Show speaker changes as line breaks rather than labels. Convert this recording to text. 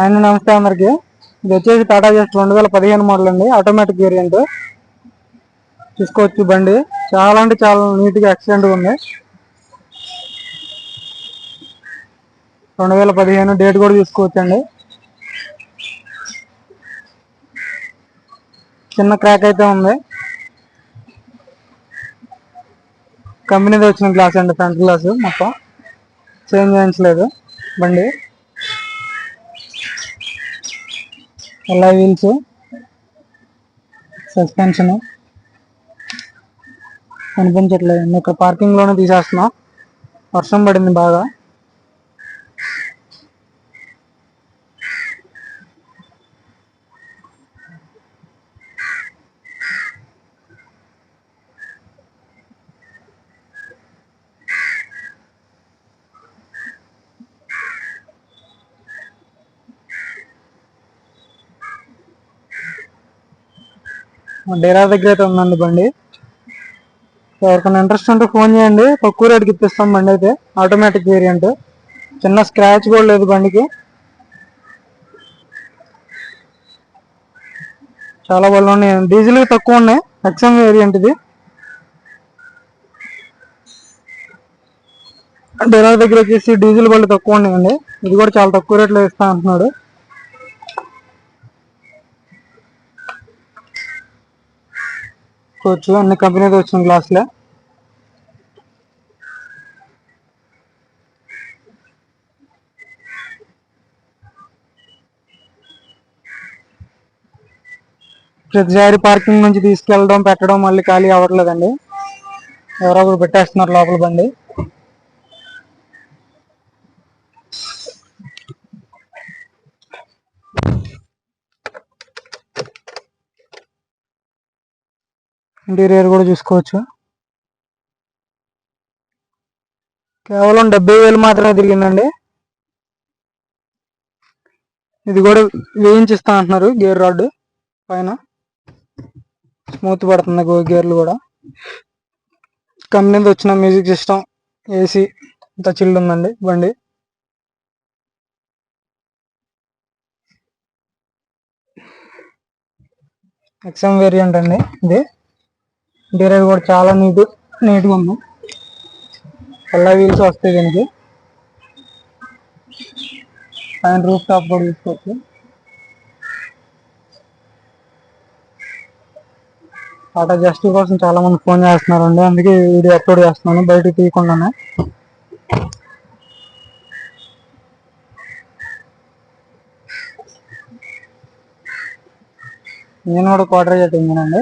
ఆయన నమస్తే అందరికి. ఇది వచ్చేసి టాటా జస్ట్ రెండు వేల పదిహేను మోడల్ అండి. ఆటోమేటిక్ వేరియంట్ చూసుకోవచ్చు బండి. చాలా అంటే చాలా నీట్గా గా ఉంది. రెండు వేల పదిహేను డేట్ కూడా చూసుకోవచ్చండి చిన్న క్రాక్ అయితే ఉంది. కంపెనీది వచ్చిన గ్లాస్ అండి ఫ్రంట్ గ్లాస్ మొత్తం. చేంజ్ చేయించలేదు బండి. ఎలా వీల్స్? సస్పెన్షన్ కనిపించట్లేదు. నేను ఇక్కడ పార్కింగ్ తీసేస్తున్నా తీసేస్తున్నాం. వర్షం పడింది బాగా. డేరా దగ్గర అయితే ఉందండి బండి. ఎవరికైనా ఇంట్రెస్ట్ ఉంటే ఫోన్ చేయండి. తక్కువ రేటుకి ఇప్పిస్తాం బండి అయితే. ఆటోమేటిక్ వేరియంట్ చిన్న స్క్రాచ్ కూడా లేదు బండికి. చాలా బాగా ఉన్నాయి. డీజిల్ తక్కువ ఉన్నాయి. ఎక్సమ్ వేరియంట్ ఇది. డేరా దగ్గర వచ్చేసి డీజిల్ బళ్ళు తక్కువ ఉన్నాయండి. ఇది కూడా చాలా తక్కువ రేట్లో ఇస్తా అంటున్నాడు. చూసుకోవచ్చు అన్ని కంపెనీతో వచ్చిన గ్లాసులే ప్రతిసారి పార్కింగ్ నుంచి తీసుకెళ్ళడం పెట్టడం మళ్ళీ ఖాళీ అవ్వట్లేదండి. ఎవరో ఒకరు పెట్టేస్తున్నారు లోపల బండి. ఇంటీరియర్ కూడా చూసుకోవచ్చు. కేవలం డెబ్బై వేలు మాత్రమే తిరిగిందండి. ఇది కూడా వేయించిస్తా అంటున్నారు గేర్ రాడ్ పైన. స్మూత్ పడుతుంది గేర్లు కూడా. కంపెనీ వచ్చిన మ్యూజిక్ సిస్టమ్ ఏసీ ఇంత చిల్డ్ ఉందండి బండి. ఎక్సమ్ వేరియంట్ అండి ఇది. ఇంటీరియర్ కూడా చాలా నీట్ నీట్గా ఉంది. ఎలా వీల్స్ వస్తాయి దీనికి. పైన రూఫ్ టాప్ కూడా తీసుకోవచ్చు. టాటా జస్ట్ కోసం చాలా మంది ఫోన్ చేస్తున్నారండి. అందుకే వీడియో అప్లోడ్ చేస్తున్నాను. బయటకు తీయకుండానే. నేను కూడా క్వార్టర్ చెట్టింగ్ అండి